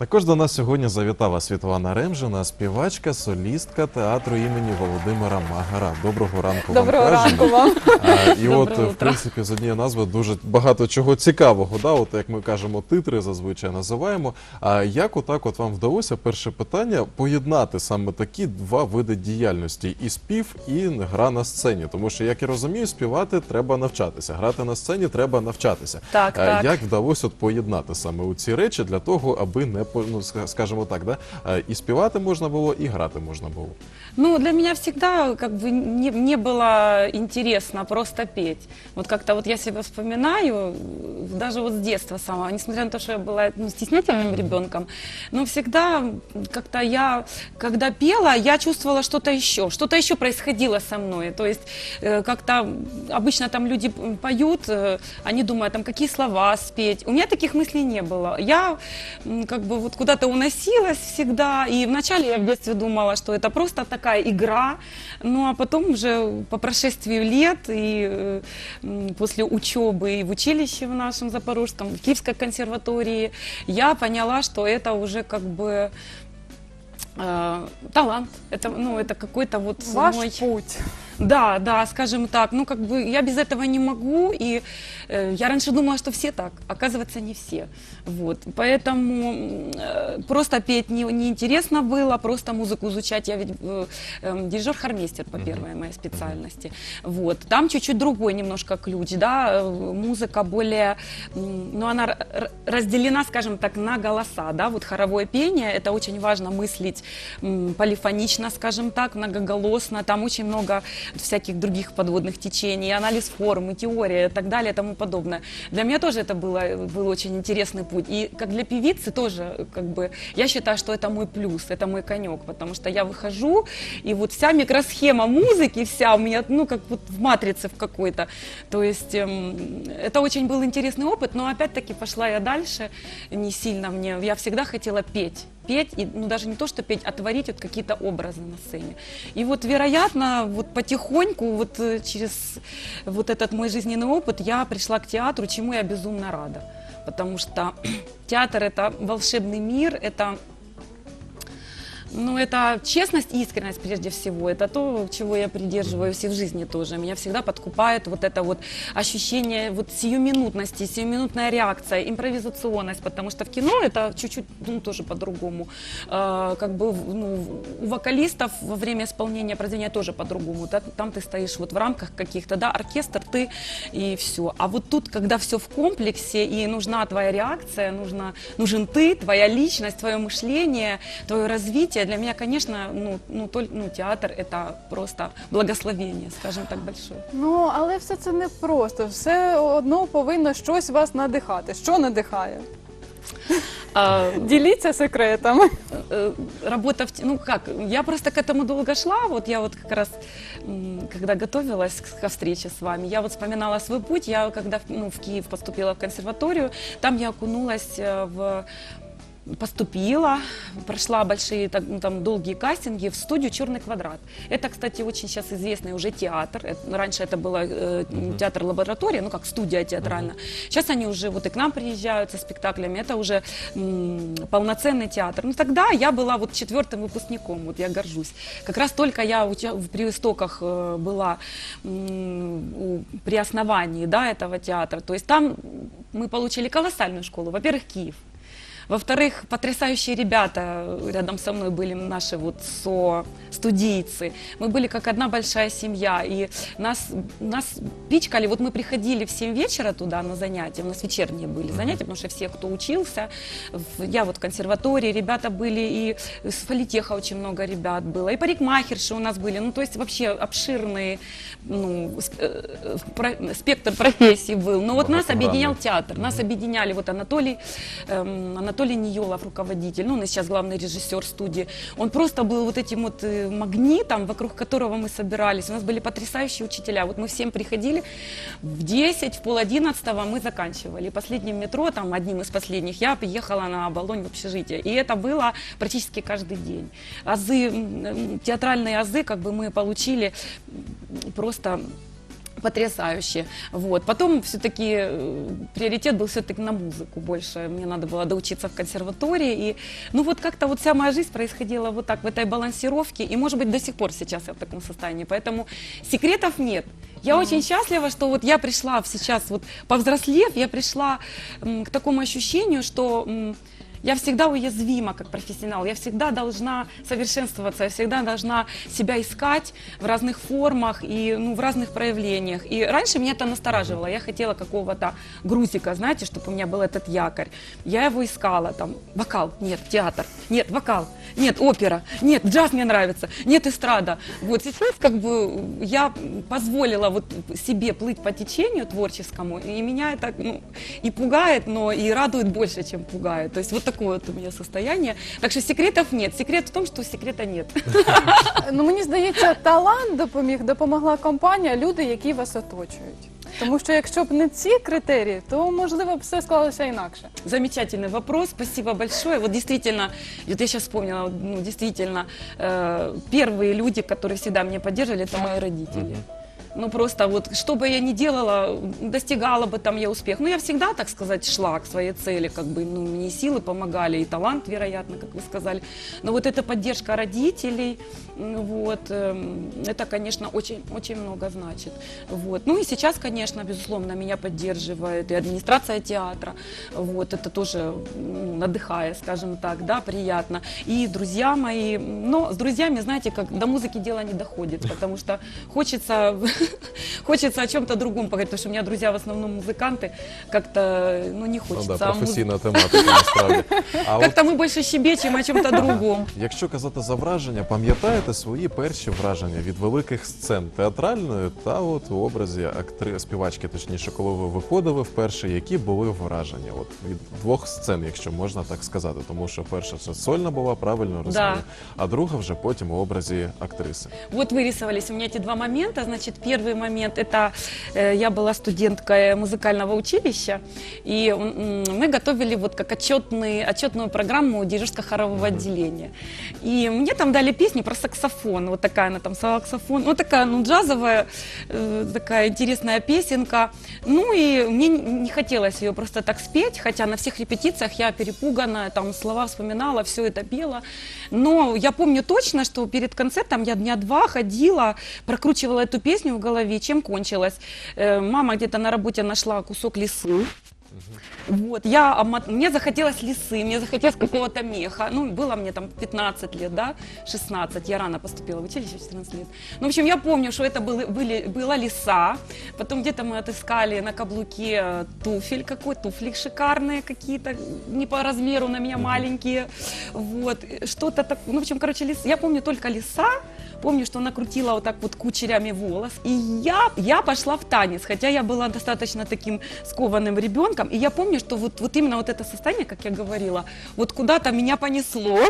Також до нас сьогодні завітала Світлана Ремжина, співачка, солістка театру імені Володимира Магара. Доброго ранку Доброго вам кажемо. ранку вам. А, І от, в принципі, з однієї назви дуже багато чого цікавого. Да? От, як ми кажемо, титри зазвичай називаємо. А як отак от вам вдалося, перше питання, поєднати саме такі два види діяльності: і спів, і гра на сцені? Тому що, як я розумію, співати треба навчатися, грати на сцені треба навчатися. Так, А так. Як вдалося от поєднати саме у ці речі для того, аби не ну, ска- скажімо так, да? е, і співати можна було, і грати можна було. Ну, для меня всегда как бы не, не было интересно просто петь. Вот как-то вот я себя вспоминаю, даже вот с детства самого, несмотря на то, что я была ну, стеснительным ребенком, но всегда как-то я, когда пела, я чувствовала что-то еще, что-то еще происходило со мной. То есть э, как-то обычно там люди м, поют, э, они думают, там какие слова спеть. У меня таких мыслей не было. Я м, как бы вот куда-то уносилась всегда, и вначале я в детстве думала, что это просто такая игра, ну а потом уже по прошествии лет и э, после учебы и в училище в нашем Запорожском, в Киевской консерватории, я поняла, что это уже как бы э, талант, это, ну, это какой-то вот Ваш мой... путь. Да, да, скажем так. Ну, как бы я без этого не могу. И э, я раньше думала, что все так. Оказывается, не все. Вот. Поэтому э, просто петь не, неинтересно было, просто музыку изучать. Я ведь э, э, дирижер-хормейстер по первой моей специальности. Вот. Там чуть-чуть другой немножко ключ, да. э, Музыка более, ну, она разделена, скажем так, на голоса, да. Вот хоровое пение, это очень важно мыслить полифонично, скажем так, многоголосно. Там очень много всяких других подводных течений, анализ формы, теория и так далее и тому подобное. Для меня тоже это было, был очень интересный путь. И как для певицы тоже, как бы, я считаю, что это мой плюс, это мой конек, потому что я выхожу, и вот вся микросхема музыки, вся у меня, ну, как вот в матрице в какой-то. То есть эм, это очень был интересный опыт, но опять-таки пошла я дальше, не сильно мне, я всегда хотела петь петь, и, ну даже не то, что петь, а творить вот какие-то образы на сцене. И вот, вероятно, вот потихоньку, вот э, через вот этот мой жизненный опыт, я пришла к театру, чему я безумно рада. Потому что театр – это волшебный мир, это ну, это честность искренность прежде всего. Это то, чего я придерживаюсь и в жизни тоже. Меня всегда подкупает вот это вот ощущение вот сиюминутности, сиюминутная реакция, импровизационность, потому что в кино это чуть-чуть, ну, тоже по-другому. Э, как бы, ну, у вокалистов во время исполнения произведения тоже по-другому. Там ты стоишь вот в рамках каких-то, да, оркестр, ты и все. А вот тут, когда все в комплексе и нужна твоя реакция, нужна, нужен ты, твоя личность, твое мышление, твое развитие, для меня, конечно, ну, ну, толь- ну, театр это просто благословение, скажем так, большое. Ну, але все це не просто. Все одно повинно щось вас надихати. Що надихає? А, Діліться секретами. э, работа в... те- Ну как, я просто к этому долго шла, вот я вот как раз, м, когда готовилась к- ко встрече с вами, я вот вспоминала свой путь, я когда в- ну, в Киев поступила в консерваторию, там я окунулась э, в поступила, прошла большие так, ну, там долгие кастинги в студию Черный квадрат. Это, кстати, очень сейчас известный уже театр. Это- раньше это было э, театр лаборатория, ну как студия театральная. Сейчас они уже вот и к нам приезжают со спектаклями. Это уже м, полноценный театр. Ну тогда я была вот четвертым выпускником, вот я горжусь. Как раз только я уча- в при истоках э, была м, у- при основании да, этого театра. То есть там мы получили колоссальную школу. Во-первых, Киев. Во-вторых, потрясающие ребята рядом со мной были наши вот со-студийцы. Мы были как одна большая семья, и нас, нас пичкали. Вот мы приходили в 7 вечера туда на занятия, у нас вечерние были занятия, потому что все, кто учился, я вот в консерватории, ребята были, и с фолитеха очень много ребят было, и парикмахерши у нас были, ну то есть вообще обширный ну, э, про- спектр профессий был. Но вот нас объединял театр. Нас объединяли вот Анатолий, эм, Анатолий Ниелов, руководитель, ну, он сейчас главный режиссер студии. Он просто был вот этим вот э, магнитом, вокруг которого мы собирались. У нас были потрясающие учителя. Вот мы всем приходили в 10, в пол одиннадцатого мы заканчивали. Последним метро, там одним из последних, я приехала на Оболонь в общежитие. И это было практически каждый день. Азы, театральные азы как бы мы получили просто потрясающе. Вот. Потом все-таки приоритет был все-таки на музыку больше. Мне надо было доучиться в консерватории. И, ну вот как-то вот вся моя жизнь происходила вот так, в этой балансировке. И, может быть, до сих пор сейчас я в таком состоянии. Поэтому секретов нет. Я очень счастлива, что вот я пришла сейчас, вот повзрослев, я пришла м, к такому ощущению, что м, я всегда уязвима как профессионал, я всегда должна совершенствоваться, я всегда должна себя искать в разных формах и ну, в разных проявлениях. И раньше меня это настораживало, я хотела какого-то грузика, знаете, чтобы у меня был этот якорь. Я его искала, там, вокал, нет, театр, нет, вокал, нет, опера, нет, джаз мне нравится, нет, эстрада. Вот сейчас как бы я позволила вот себе плыть по течению творческому, и меня это ну, и пугает, но и радует больше, чем пугает. То есть вот такое вот у меня состояние. Так что секретов нет. Секрет в том, что секрета нет. Ну мені здається, талант допоміг, допомогла компанія, люди, які вас оточують. Тому що якщо б не ці критерії, то можливо б все склалося інакше. Замечательный вопрос, спасибо большое. Вот действительно, вот я сейчас вспомнила, вот, ну, действительно, э, первые люди, которые всегда меня поддерживали, это мои родители. Ну просто вот, что бы я ни делала, достигала бы там я успех. Ну я всегда, так сказать, шла к своей цели, как бы, ну мне силы помогали, и талант, вероятно, как вы сказали. Но вот эта поддержка родителей, вот, эм, это, конечно, очень, очень много значит. Вот. Ну и сейчас, конечно, безусловно, меня поддерживает и администрация театра, вот, это тоже ну, надыхая, скажем так, да, приятно. И друзья мои, но с друзьями, знаете, как до музыки дело не доходит, потому что хочется, хочется о чем-то другом поговорить, потому что у меня друзья в основном музыканты, как-то, ну, не Ну хочется. да, о муз- професійна тематика насправді. А от Как-то мы больше щебечем о чем-то другом. Якщо казати за враження, пам'ятаєте свої перші враження від великих сцен театральної та от у образі актри співачки, точніше, коли ви виходили вперше, які були враження? От від двох сцен, якщо можна так сказати, тому що перша це сольна була правильно розумію, а друга вже потім у образі актриси. Вот вырисовались у меня эти два момента. Значит, первый момент это э, я была студенткой музыкального училища, и мы готовили вот как отчетный, отчетную программу дирижерско-хорового отделения. И мне там дали песню про саксофон, вот такая она там саксофон, вот такая, ну, джазовая, э, такая интересная песенка. Ну и мне не хотелось ее просто так спеть, хотя на всех репетициях я перепуганная, там слова вспоминала, все это пела. Но я помню точно, что перед концертом я дня два ходила, прокручивала эту песню в голове. Чем кончилось? Э, Мама где-то на работе нашла кусок лисы. Вот, я мне захотелось лисы, мне захотелось какого-то меха. Ну, было мне там 15 лет, да, 16. Я рано поступила в училище, в 14 лет. Ну, в общем, я помню, что это были, были, была лиса. Потом где-то мы отыскали на каблуке э, туфель какой, туфли шикарные какие-то, не по размеру на меня маленькие. Вот, э, что-то так, ну, в общем, короче, лис. Я помню только лиса, Помню, что она крутила вот так вот кучерями волос. И я, я пошла в танец, хотя я была достаточно таким скованным ребенком. И я помню, что вот, вот именно вот это состояние, как я говорила, вот куда-то меня понесло.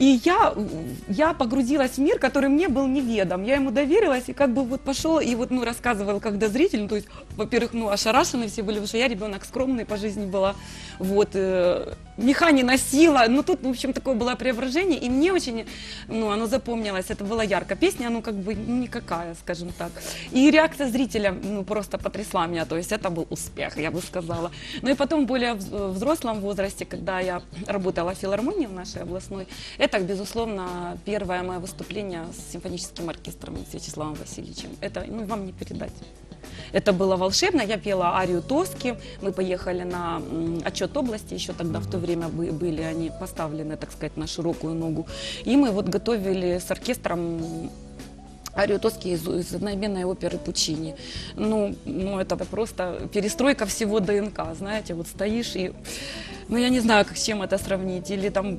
И я, я погрузилась в мир, который мне был неведом. Я ему доверилась, и как бы вот пошел, и вот, ну, рассказывал как зритель, ну, то есть, во-первых, ну, ошарашены все были, потому что я ребенок скромный по жизни была, вот, э, меха не носила, ну, тут, в общем, такое было преображение, и мне очень, ну, оно запомнилось, это было ярко. Песня, ну, как бы, никакая, скажем так. И реакция зрителя, ну, просто потрясла меня, то есть, это был успех, я бы сказала. Ну, и потом, в более вз- взрослом возрасте, когда я работала в филармонии в нашей областной, это, безусловно, первое мое выступление с симфоническим оркестром с Вячеславом Васильевичем. Это, ну, вам не передать. Это было волшебно. Я пела арию Тоски. Мы поехали на отчет области. Еще тогда в то время бы- были они поставлены, так сказать, на широкую ногу. И мы вот готовили с оркестром арию Тоски из, из одноименной оперы Пучини. Ну, ну, это просто перестройка всего ДНК, знаете, вот стоишь и, ну, я не знаю, как, с чем это сравнить, или там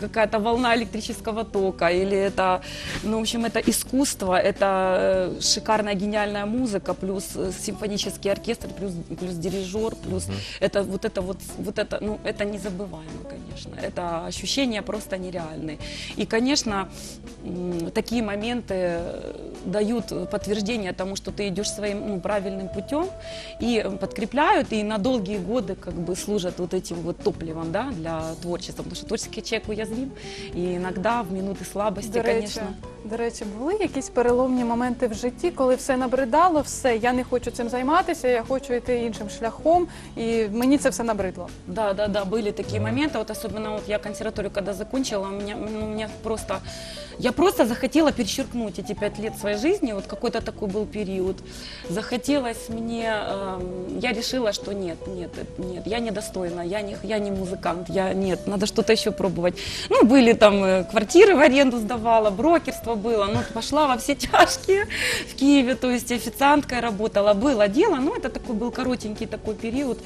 какая-то волна электрического тока, или это, ну, в общем, это искусство, это э, шикарная гениальная музыка, плюс э, симфонический оркестр, плюс, плюс дирижер, плюс это вот это вот, вот это, ну, это незабываемо, конечно, это ощущения просто нереальные. И, конечно, такие моменты э, дают подтверждение тому, что ты идешь своим ну, правильным путем, и подкрепляют, и на долгие годы как бы служат вот этим вот топливом, да, для творчества, потому что творческий человек уязвим, и иногда в минуты слабости, До речі, конечно. До речі, були якісь переломні моменти в житті, коли все набридало, все, я не хочу цим займатися, я хочу йти іншим шляхом, і мені це все набридло. Да, да, да, были такие моменты, вот особенно вот я консерваторию когда закончила, у меня, ну, у меня просто, я просто захотела перечеркнуть эти пять лет своей жизни, вот какой-то такой был период. Захотелось мне, эм, я решила, что нет, нет, это- нет, я недостойна, я не, я не музыкант, я нет, надо что-то еще пробовать. Ну, были там э, квартиры в аренду сдавала, брокерство было, ну, пошла во все тяжкие в Киеве, то есть официанткой работала, было дело, но это такой был коротенький такой период.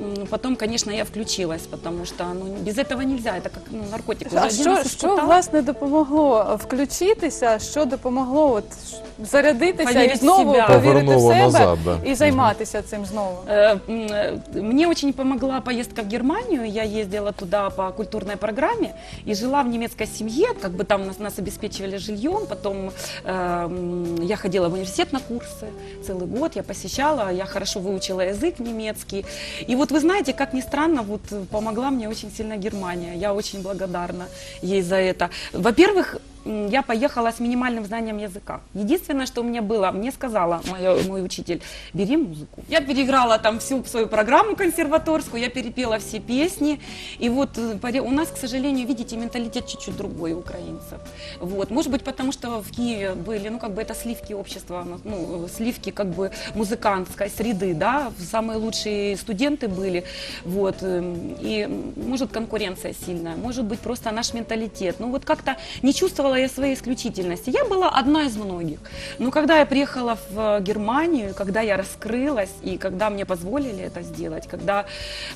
М, Потом, конечно, я включилась, потому что ну, без этого нельзя, это как ну, наркотик. Уже А один що, раз що испытала. власне допомогло включитися? Що допомогло от ш- зарядитися і Повірити в знову себе. повірити в Повернуло себе назад, да. і займатися цим знову? Э, м, э, Мне очень помогла поездка в Германию. Я ездила туда по культурной программе и жила в немецкой семье. Как бы там нас, нас обеспечивали жильем. Потом э, я ходила в университет на курсы целый год. Я посещала, я хорошо выучила язык немецкий. И вот вы знаете, как ни странно, вот помогла мне очень сильно Германия. Я очень благодарна ей за это. Во-первых, я поехала с минимальным знанием языка. Единственное, что у меня было, мне сказала моя, мой учитель, бери музыку. Я переиграла там всю свою программу консерваторскую, я перепела все песни. И вот э, у нас, к сожалению, видите, менталитет чуть-чуть другой у украинцев. Вот. Может быть, потому что в Киеве были, ну, как бы это сливки общества, ну, э, сливки как бы музыкантской среды, да, самые лучшие студенты были, вот, эм, и, может, конкуренция сильная, может быть, просто наш менталитет. Ну, вот как-то не чувствовала я своей исключительности. Я была одна из многих. Но когда я приехала в э, Германию, когда я раскрылась, и когда мне позволили это сделать, когда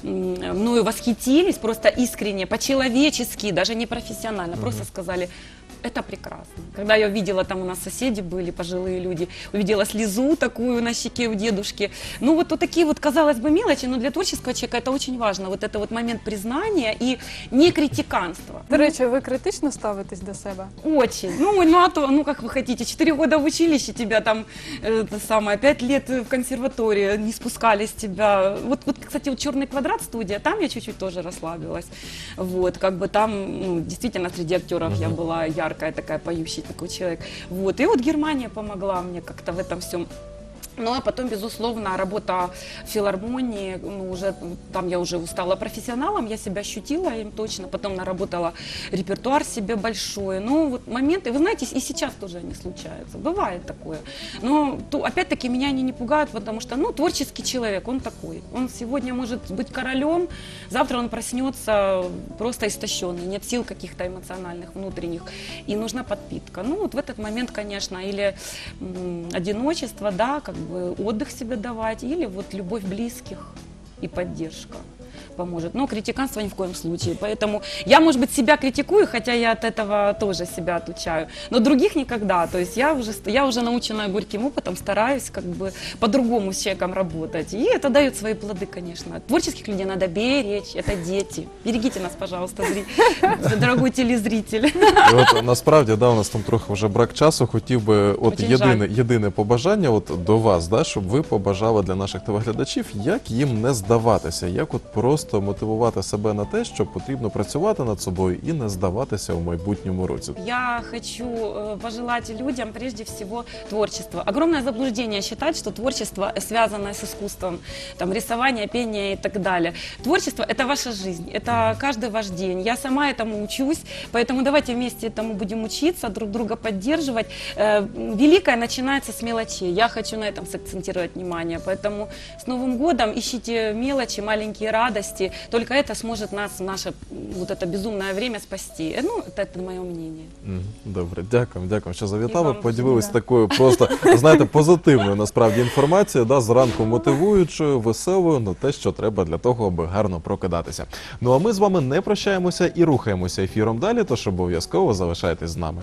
мною восхитились просто искренне, по-человечески, даже не профессионально, просто сказали, это прекрасно. Когда я увидела, там у нас соседи были, пожилые люди, увидела слезу такую на щеке у дедушки. Ну вот, вот такие вот, казалось бы, мелочи, но для творческого человека это очень важно. Вот это вот момент признания и не критиканства. До речі, ви критично ставитесь до себе? Очень. Ну, ну а то, ну как вы хотите, 4 года в училище тебя там, э, это самое, 5 лет в консерватории не спускали с тебя. Вот, вот кстати, вот «Черный квадрат» студия, там я чуть-чуть тоже расслабилась. Вот, как бы там, ну, действительно, среди актеров я была яркая такая, поющий такой человек. Вот, и вот Германия помогла мне как-то в этом всем. Ну, а потом, безусловно, работа в филармонии, ну, уже там я уже стала профессионалом, я себя ощутила им точно, потом наработала репертуар себе большой. Ну, вот моменты, вы знаете, и сейчас тоже они случаются, бывает такое. Но то, опять-таки меня они не пугают, потому что, ну, творческий человек, он такой. Он сегодня может быть королем, завтра он проснется просто истощенный, нет сил каких-то эмоциональных, внутренних, и нужна подпитка. Ну, вот в этот момент, конечно, или м, одиночество, да, как отдых себе давать, или вот любовь близких и поддержка поможет. Но критиканство ни в коем случае. Поэтому я, может быть, себя критикую, хотя я от этого тоже себя отучаю. Но других никогда. То есть я уже, я уже научена горьким опытом, стараюсь как бы по-другому с человеком работать. И это дает свои плоды, конечно. Творческих людей надо беречь. Это дети. Берегите нас, пожалуйста, зри- дорогой телезритель. І от насправді да, у нас там трохи вже брак часу. Хотів би, от Очень єдине, єдине побажання от до вас, да, щоб ви побажали для наших телеглядачів, як їм не здаватися, як от просто мотивувати себе на те, що потрібно працювати над собою і не здаватися у майбутньому році. Я хочу э, пожелать людям прежде всего творчества. Огромное заблуждение считать, что творчество связано с искусством, там, рисование, пение и так далее. Творчество – это ваша жизнь, это каждый ваш день. Я сама этому учусь, поэтому давайте вместе этому будем учиться, друг друга поддерживать. Э, Великое начинается с мелочей. Я хочу на этом сакцентировать внимание. Поэтому с Новым годом ищите мелочи, маленькие радости. Только это сможет нас в наше м, вот это безумное время спасти. Э, Ну, это, это мое мнение. Мгм. Добре, дякуємо, дякуємо, що завітали. вам Поділились всім, да. такою просто, знаєте, позитивною насправді інформацією, да, зранку мотивуючою, веселою, на те, що треба для того, аби гарно прокидатися. Ну а ми з вами не прощаємося і рухаємося ефіром далі, тож обов'язково залишайтесь з нами.